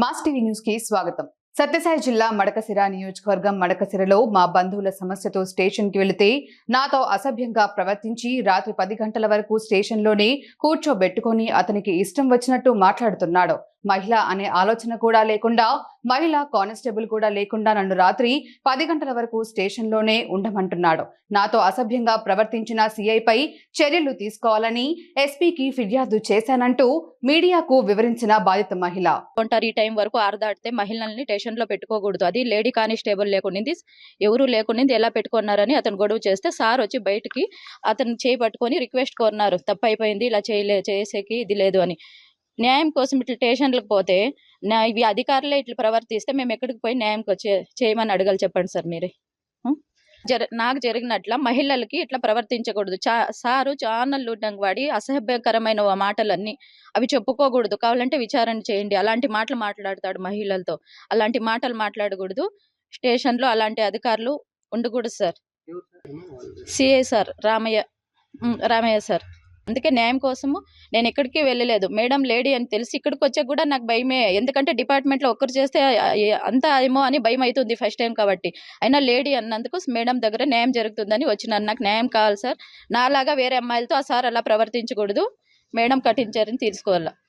Mass TV న్యూస్కి స్వాగతం. సత్యసాయి జిల్లా మడకసిర నియోజకవర్గం మడకసిరలో మా బంధువుల సమస్యతో స్టేషన్కి వెళితే నాతో అసభ్యంగా ప్రవర్తించి రాత్రి పది గంటల వరకు స్టేషన్లోనే కూర్చోబెట్టుకొని అతనికి ఇష్టం వచ్చినట్టు మాట్లాడుతున్నాడు. మహిళ అనే ఆలోచన కూడా లేకుండా మహిళ కానిస్టేబుల్ కూడా లేకుండా నన్ను రాత్రి పది గంటల వరకు స్టేషన్లోనే ఉండమంటున్నాడు. నాతో అసభ్యంగా ప్రవర్తించిన సీఐపై చర్యలు తీసుకోవాలని ఎస్పీకి ఫిర్యాదు చేశానంటూ మీడియాకు వివరించిన బాధిత మహిళ. ఉంటారు టైం వరకు ఆరు దాటితే మహిళల్ని స్టేషన్లో పెట్టుకోకూడదు. అది లేడీ కానిస్టేబుల్ లేకుండింది ఎవరు లేకుండింది ఎలా పెట్టుకున్నారని అతను గొడవ చేస్తే సార్ వచ్చి బయటికి అతను చేయి పట్టుకొని రిక్వెస్ట్ కోరినారు తప్పు అయిపోయింది ఇలా చేయలే చేసేకి ఇది లేదు అని. న్యాయం కోసం ఇట్లా స్టేషన్లకు పోతే నా ఇవి అధికారులే ఇట్లా ప్రవర్తిస్తే మేము ఎక్కడికి పోయి న్యాయంకి వచ్చే చేయమని అడగాలి చెప్పండి సార్ మీరే? జర నాకు జరిగినట్ల మహిళలకి ఇట్లా ప్రవర్తించకూడదు. చా సారు చాలా లూటంగా వాడి అసభ్యకరమైన మాటలన్నీ అవి చెప్పుకోకూడదు. కావాలంటే విచారణ చేయండి. అలాంటి మాటలు మాట్లాడతాడు మహిళలతో. అలాంటి మాటలు మాట్లాడకూడదు. స్టేషన్లో అలాంటి అధికారులు ఉండకూడదు sir. CI sir? Ramayya. Ramayya sir. అందుకే న్యాయం కోసము నేను ఎక్కడికి వెళ్ళలేదు. మేడం లేడీ అని తెలిసి ఇక్కడికి వచ్చాక కూడా నాకు భయమే. ఎందుకంటే డిపార్ట్మెంట్లో ఒక్కరు చేస్తే అంతా ఏమో అని భయం అవుతుంది ఫస్ట్ టైం కాబట్టి. అయినా లేడీ అన్నందుకు మేడం దగ్గర న్యాయం జరుగుతుందని వచ్చినాను. నాకు న్యాయం కావాలి సార్. నాలాగా వేరే అమ్మాయిలతో ఆ సార్ అలా ప్రవర్తించకూడదు. మేడం కఠిన చర్యను తీసుకోవాలి.